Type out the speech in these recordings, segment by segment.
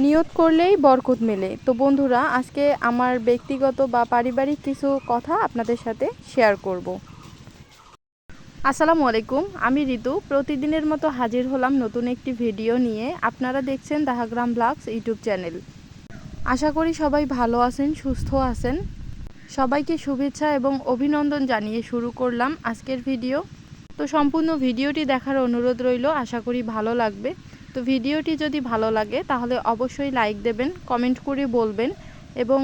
নিয়ত করলেই বরকত মেলে। তো বন্ধুরা, আজকে আমার ব্যক্তিগত বা পারিবারিক কিছু কথা আপনাদের সাথে শেয়ার করব। আসসালামু আলাইকুম, আমি ঋতু। প্রতিদিনের মতো হাজির হলাম নতুন একটি ভিডিও নিয়ে। আপনারা দেখছেন দাহাগ্রাম ব্লগস ইউটিউব চ্যানেল। আশা করি সবাই ভালো আছেন, সুস্থ আছেন। সবাইকে শুভেচ্ছা এবং অভিনন্দন জানিয়ে শুরু করলাম আজকের ভিডিও তো সম্পূর্ণ ভিডিওটি দেখার অনুরোধ রইল, আশা করি ভালো লাগবে। তো ভিডিওটি যদি ভালো লাগে, তাহলে অবশ্যই লাইক দেবেন কমেন্ট করে বলবেন এবং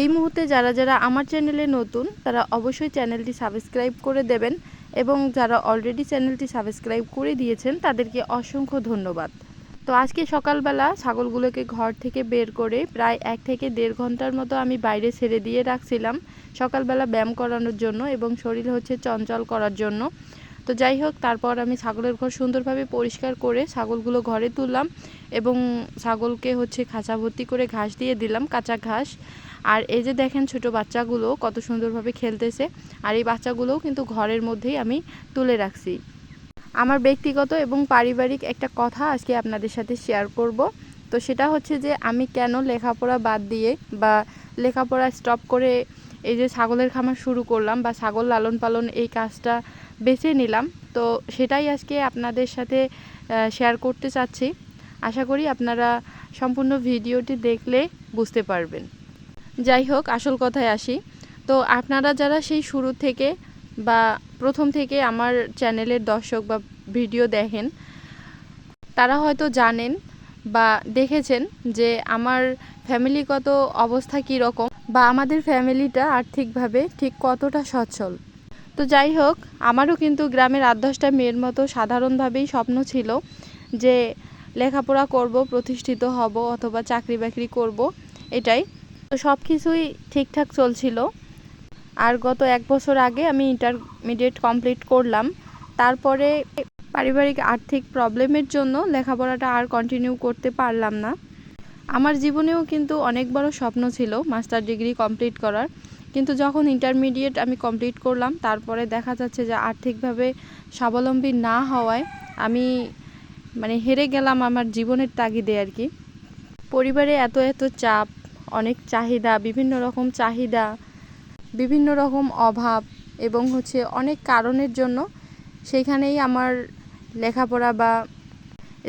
এই মুহূর্তে যারা যারা আমার চ্যানেলে নতুন, তারা অবশ্যই চ্যানেলটি সাবস্ক্রাইব করে দেবেন এবং যারা অলরেডি চ্যানেলটি সাবস্ক্রাইব করে দিয়েছেন, তাদেরকে অসংখ্য ধন্যবাদ। তো আজকে সকালবেলা ছাগলগুলোকে ঘর থেকে বের করে প্রায় এক থেকে দেড় ঘণ্টার মতো আমি বাইরে ছেড়ে দিয়ে রাখছিলাম। সকালবেলা ব্যায়াম করানোর জন্য এবং শরীর হচ্ছে চঞ্চল করার জন্য। তো যাই হোক, তারপর আমি ছাগলের ঘর সুন্দরভাবে পরিষ্কার করে ছাগলগুলো ঘরে তুললাম এবং ছাগলকে হচ্ছে খাঁচা ভর্তি করে ঘাস দিয়ে দিলাম, কাঁচা ঘাস। আর এই যে দেখেন ছোট বাচ্চাগুলো কত সুন্দরভাবে খেলতেছে। আর এই বাচ্চাগুলোও কিন্তু ঘরের মধ্যেই আমি তুলে রাখছি। আমার ব্যক্তিগত এবং পারিবারিক একটা কথা আজকে আপনাদের সাথে শেয়ার করব। তো সেটা হচ্ছে যে, আমি কেন লেখাপড়া বাদ দিয়ে বা লেখাপড়া স্টপ করে এই যে ছাগলের খামার শুরু করলাম বা ছাগল লালন পালন এই কাজটা বেছে নিলাম। তো সেটাই আজকে আপনাদের সাথে শেয়ার করতে চাচ্ছি। আশা করি আপনারা সম্পূর্ণ ভিডিওটি দেখলে বুঝতে পারবেন। যাই হোক, আসল কথায় আসি। তো আপনারা যারা সেই শুরু থেকে বা প্রথম থেকে আমার চ্যানেলের দর্শক বা ভিডিও দেখেন, তারা হয়তো জানেন বা দেখেছেন যে আমার ফ্যামিলিগত অবস্থা কী রকম বা আমাদের ফ্যামিলিটা আর্থিকভাবে ঠিক কতটা সচ্ছল। তো যাই হোক, আমারও কিন্তু গ্রামের আট দশটা মেয়ের মতো সাধারণভাবেই স্বপ্ন ছিল যে লেখাপড়া করব, প্রতিষ্ঠিত হব অথবা চাকরি বাকরি করব, এটাই। তো সব কিছুই ঠিকঠাক চলছিল। আর গত এক বছর আগে আমি ইন্টারমিডিয়েট কমপ্লিট করলাম। তারপরে পারিবারিক আর্থিক প্রবলেমের জন্য লেখাপড়াটা আর কন্টিনিউ করতে পারলাম না। আমার জীবনেও কিন্তু অনেক বড় স্বপ্ন ছিল মাস্টার ডিগ্রি কমপ্লিট করার। কিন্তু যখন ইন্টারমিডিয়েট আমি কমপ্লিট করলাম, তারপরে দেখা যাচ্ছে যে আর্থিকভাবে স্বাবলম্বী না হওয়ায় আমি মানে হেরে গেলাম আমার জীবনের তাগিদে আর কি। পরিবারে এত এত চাপ, অনেক চাহিদা, বিভিন্ন রকম চাহিদা, বিভিন্ন রকম অভাব এবং হচ্ছে অনেক কারণের জন্য সেইখানেই আমার লেখাপড়া বা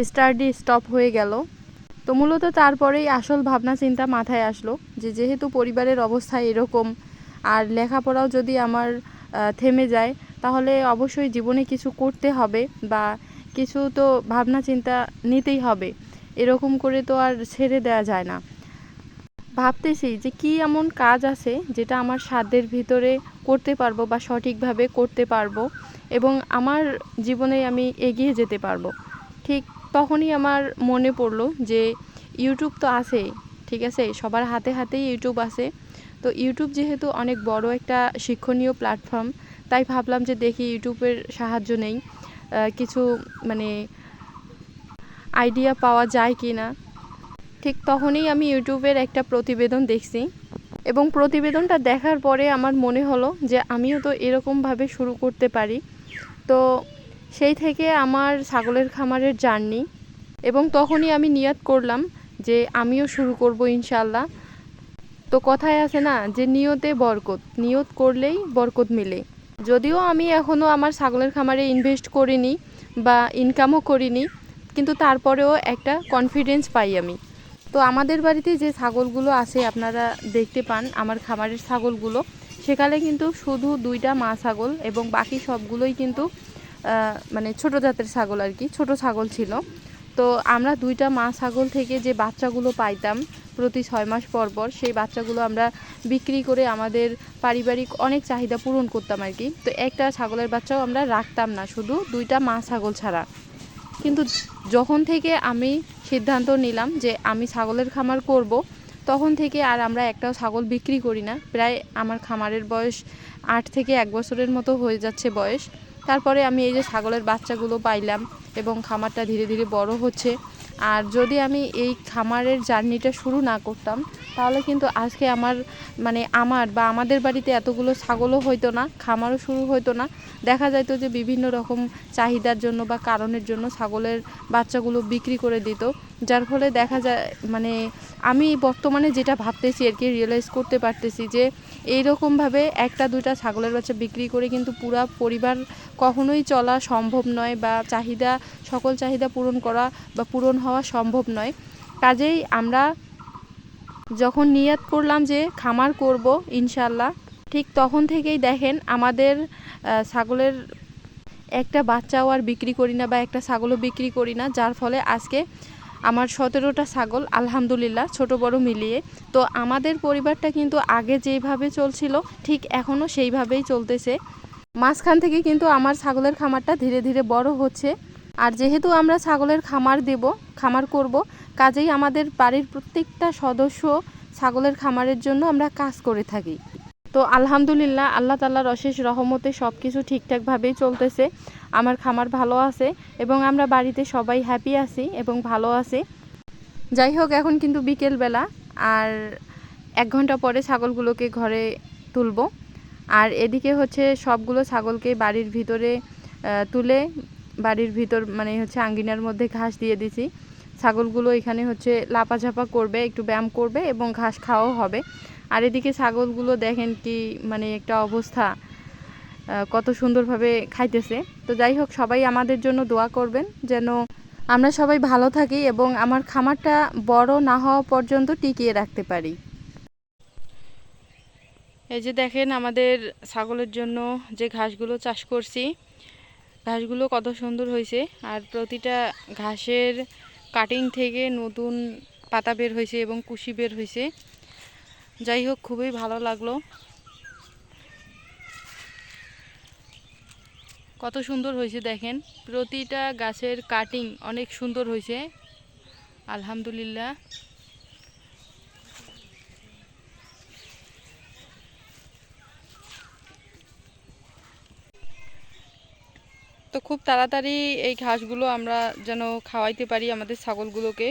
স্টাডি স্টপ হয়ে গেল। তো মূলত তারপরেই আসল ভাবনা, চিন্তা মাথায় আসলো যে যেহেতু পরিবারের অবস্থা এরকম আর লেখাপড়াও যদি আমার থেমে যায়, তাহলে অবশ্যই জীবনে কিছু করতে হবে বা কিছু তো ভাবনা, চিন্তা নিতেই হবে। এরকম করে তো আর ছেড়ে দেওয়া যায় না। ভাবতেছি যে কি এমন কাজ আছে যেটা আমার সাধ্যের ভিতরে করতে পারব বা সঠিকভাবে করতে পারব এবং আমার জীবনে আমি এগিয়ে যেতে পারব। ঠিক তখনই আমার মনে পড়ল যে ইউটিউব তো আছে ঠিক আছে? সবার হাতে হাতেই ইউটিউব আছে। তো ইউটিউব যেহেতু অনেক বড় একটা শিক্ষণীয় প্ল্যাটফর্ম তাই ভাবলাম যে দেখি ইউটিউবের সাহায্য নেই। কিছু মানে আইডিয়া পাওয়া যায় কি না ঠিক তখনই আমি ইউটিউবের একটা প্রতিবেদন দেখছি এবং প্রতিবেদনটা দেখার পরে আমার মনে হলো যে আমিও তো এরকমভাবে শুরু করতে পারি। তো সেই থেকে আমার ছাগলের খামারের জার্নি এবং তখনই আমি নিয়াত করলাম যে আমিও শুরু করব ইনশাল্লাহ তো কথায় আছে না যে নিয়তে বরকত, নিয়ত করলেই বরকত মিলে। যদিও আমি এখনও আমার ছাগলের খামারে ইনভেস্ট করিনি বা ইনকামও করিনি, কিন্তু তারপরেও একটা কনফিডেন্স পাই আমি। তো আমাদের বাড়িতে যে ছাগলগুলো আছে আপনারা দেখতে পান, আমার খামারের ছাগলগুলো, সেখানে কিন্তু শুধু দুইটা মা ছাগল এবং বাকি সবগুলোই কিন্তু মানে ছোট জাতের ছাগল আর কি, ছোট ছাগল ছিল। তো আমরা দুইটা মা ছাগল থেকে যে বাচ্চাগুলো পাইতাম প্রতি ছয় মাস পর পর, সেই বাচ্চাগুলো আমরা বিক্রি করে আমাদের পারিবারিক অনেক চাহিদা পূরণ করতাম আর কি। তো একটা ছাগলের বাচ্চাও আমরা রাখতাম না, শুধু দুইটা মা ছাগল ছাড়া। কিন্তু যখন থেকে আমি সিদ্ধান্ত নিলাম যে আমি ছাগলের খামার করব, তখন থেকে আর আমরা একটাও ছাগল বিক্রি করি না। প্রায় আমার খামারের বয়স আট থেকে এক বছরের মতো হয়ে যাচ্ছে বয়স। তারপরে আমি এই যে ছাগলের বাচ্চাগুলো পাইলাম এবং খামারটা ধীরে ধীরে বড় হচ্ছে। আর যদি আমি এই খামারের জার্নিটা শুরু না করতাম, তাহলে কিন্তু আজকে আমার মানে আমার বা আমাদের বাড়িতে এতগুলো ছাগলও হইতো না, খামারও শুরু হইতো না। দেখা যাইতো যে বিভিন্ন রকম চাহিদার জন্য বা কারণের জন্য ছাগলের বাচ্চাগুলো বিক্রি করে দিত। যার ফলে দেখা যায় মানে আমি বর্তমানে যেটা ভাবতেছি আর কি রিয়েলাইজ করতে পারতেছি যে এইরকমভাবে একটা দুইটা ছাগলের বাচ্চা বিক্রি করে কিন্তু পুরা পরিবার কখনোই চলা সম্ভব নয় বা চাহিদা, সকল চাহিদা পূরণ করা বা পূরণ হওয়া সম্ভব নয়। কাজেই আমরা যখন নিয়াত করলাম যে খামার করব ইনশাল্লাহ ঠিক তখন থেকেই দেখেন আমাদের ছাগলের একটা বাচ্চাও আর বিক্রি করি না বা একটা ছাগলও বিক্রি করি না, যার ফলে আজকে আমার সতেরোটা ছাগল, আলহামদুলিল্লাহ, ছোট বড় মিলিয়ে। তো আমাদের পরিবারটা কিন্তু আগে যেইভাবে চলছিল, ঠিক এখনও সেইভাবেই চলতেছে। মাঝখান থেকে কিন্তু আমার ছাগলের খামারটা ধীরে ধীরে বড় হচ্ছে। আর যেহেতু আমরা ছাগলের খামার দেব, খামার করব, কাজেই আমাদের বাড়ির প্রত্যেকটা সদস্য ছাগলের খামারের জন্য আমরা কাজ করে থাকি। তো আলহামদুলিল্লাহ, আল্লাহ তাল্লাহর অশেষ রহমতে সব কিছু ঠিকঠাকভাবেই চলতেছে। আমার খামার ভালো আছে এবং আমরা বাড়িতে সবাই হ্যাপি আছি এবং ভালো আছি। যাই হোক, এখন কিন্তু বিকেলবেলা আর এক ঘণ্টা পরে ছাগলগুলোকে ঘরে তুলবো। আর এদিকে হচ্ছে সবগুলো ছাগলকে বাড়ির ভিতরে তুলে বাড়ির ভিতর মানে হচ্ছে আঙ্গিনার মধ্যে ঘাস দিয়ে দিছি। ছাগলগুলো এখানে হচ্ছে লাপাঝাপা করবে, একটু ব্যায়াম করবে এবং ঘাস খাওয়াও হবে। আর এদিকে ছাগলগুলো দেখেন কি মানে একটা অবস্থা কত সুন্দরভাবে খাইতেছে। তো যাই হোক, সবাই আমাদের জন্য দোয়া করবেন যেন আমরা সবাই ভালো থাকি এবং আমার খামারটা বড় না হওয়া পর্যন্ত টিকিয়ে রাখতে পারি। এই যে দেখেন আমাদের ছাগলের জন্য যে ঘাসগুলো চাষ করছি, ঘাসগুলো কত সুন্দর হয়েছে। আর প্রতিটা ঘাসের কাটিং থেকে নতুন পাতা বের হয়েছে এবং কুশি বের হয়েছে। যাই হোক, খুবই ভালো লাগল। কত সুন্দর হয়েছে দেখেন। প্রতিটা গাছের কাটিং অনেক সুন্দর হয়েছে। আলহামদুলিল্লাহ। তো খুব তাড়াতাড়ি এই ঘাসগুলো আমরা যেন খাওয়াইতে পারি আমাদের ছাগলগুলোকে।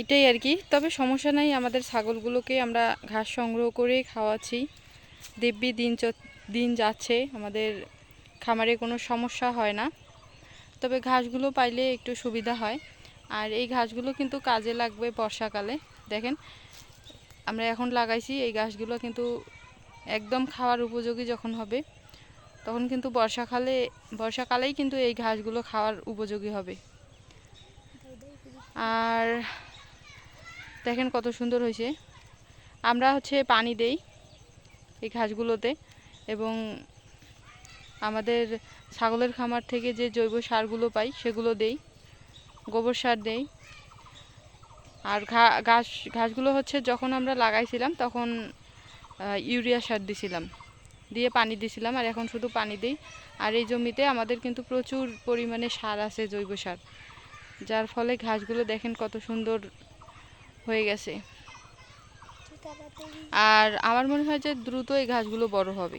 এটাই আর কি। তবে সমস্যা নাই, আমাদের ছাগলগুলোকে আমরা ঘাস সংগ্রহ করে খাওয়াচ্ছি। দিব্যি দিন দিন যাচ্ছে, আমাদের খামারে কোনো সমস্যা হয় না। তবে ঘাসগুলো পাইলে একটু সুবিধা হয়। আর এই ঘাসগুলো কিন্তু কাজে লাগবে বর্ষাকালে। দেখেন, আমরা এখন লাগাইছি, এই ঘাসগুলো কিন্তু একদম খাওয়ার উপযোগী যখন হবে, তখন কিন্তু বর্ষাকালে, বর্ষাকালেই কিন্তু এই ঘাসগুলো খাওয়ার উপযোগী হবে। আর দেখেন কত সুন্দর হয়েছে। আমরা হচ্ছে পানি দেই এই ঘাসগুলোতে এবং আমাদের ছাগলের খামার থেকে যে জৈব সারগুলো পাই সেগুলো দেই, গোবর সার দেই। আর ঘাস, ঘাসগুলো হচ্ছে যখন আমরা লাগাইছিলাম তখন ইউরিয়া সার দিছিলাম, দিয়ে পানি দিছিলাম আর এখন শুধু পানি দিই। আর এই জমিতে আমাদের কিন্তু প্রচুর পরিমাণে সার আছে জৈব সার, যার ফলে ঘাসগুলো দেখেন কত সুন্দর হয়ে গেছে। আর আমার মনে হয় যে দ্রুত এই ঘাসগুলো বড় হবে।